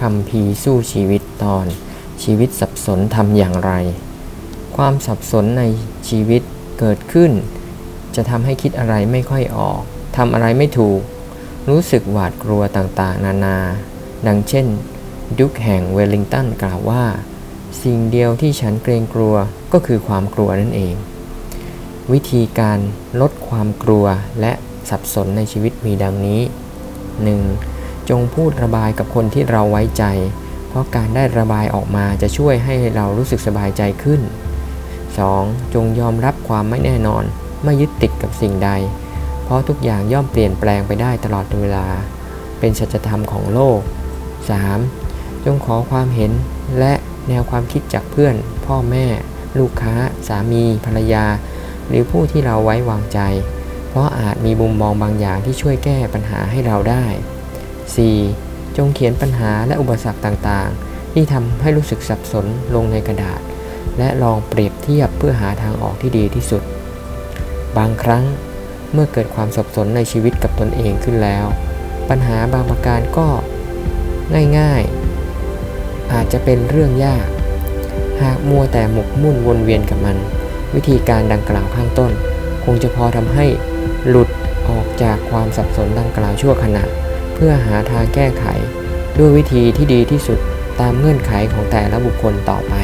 คำพีสู้ชีวิตตอน ชีวิตสับสนทำอย่างไร ความสับสนในชีวิตเกิดขึ้น จะทำให้คิดอะไรไม่ค่อยออกทำอะไรไม่ถูก รู้สึกหวาดกลัวต่างๆ นานา ดังเช่น ดุกแห่งเวลลิงตันกล่าวว่า สิ่งเดียวที่ฉันเกรงกลัวก็คือความกลัวนั่นเอง วิธีการลดความกลัวและสับสนในชีวิตมีดังนี้ 1. จงพูดระบายกับคนที่เราไว้ใจ เพราะการได้ระบายออกมาจะช่วยให้เรารู้สึกสบายใจขึ้น 2. จงยอมรับความไม่แน่นอน ไม่ยึดติดกับสิ่งใด เพราะทุกอย่างย่อมเปลี่ยนแปลงไปได้ตลอดเวลา เป็นสัจธรรมของโลก 3. จงขอความเห็นและแนวความคิดจากเพื่อน พ่อแม่ ลูกค้า สามี ภรรยา หรือผู้ที่เราไว้วางใจ เพราะอาจมีมุมมองบางอย่างที่ช่วยแก้ปัญหาให้เราได้ 4. จงเขียนปัญหาและอุปสรรคต่างๆ ที่ทำให้รู้สึกสับสนลงในกระดาษ และลองเปรียบเทียบเพื่อหาทางออกที่ดีที่สุด บางครั้งเมื่อเกิดความสับสนในชีวิตกับตนเองขึ้นแล้ว ปัญหาบางประการก็ง่ายๆ อาจจะเป็นเรื่องยาก หากมัวแต่หมกมุ่นวนเวียนกับมัน วิธีการดังกล่าวข้างต้น คงจะพอทำให้หลุดออกจากความสับสนดังกล่าวชั่วขณะ เพื่อหาทางแก้ไข ด้วยวิธีที่ดีที่สุดตามเงื่อนไขของแต่ละบุคคลต่อไป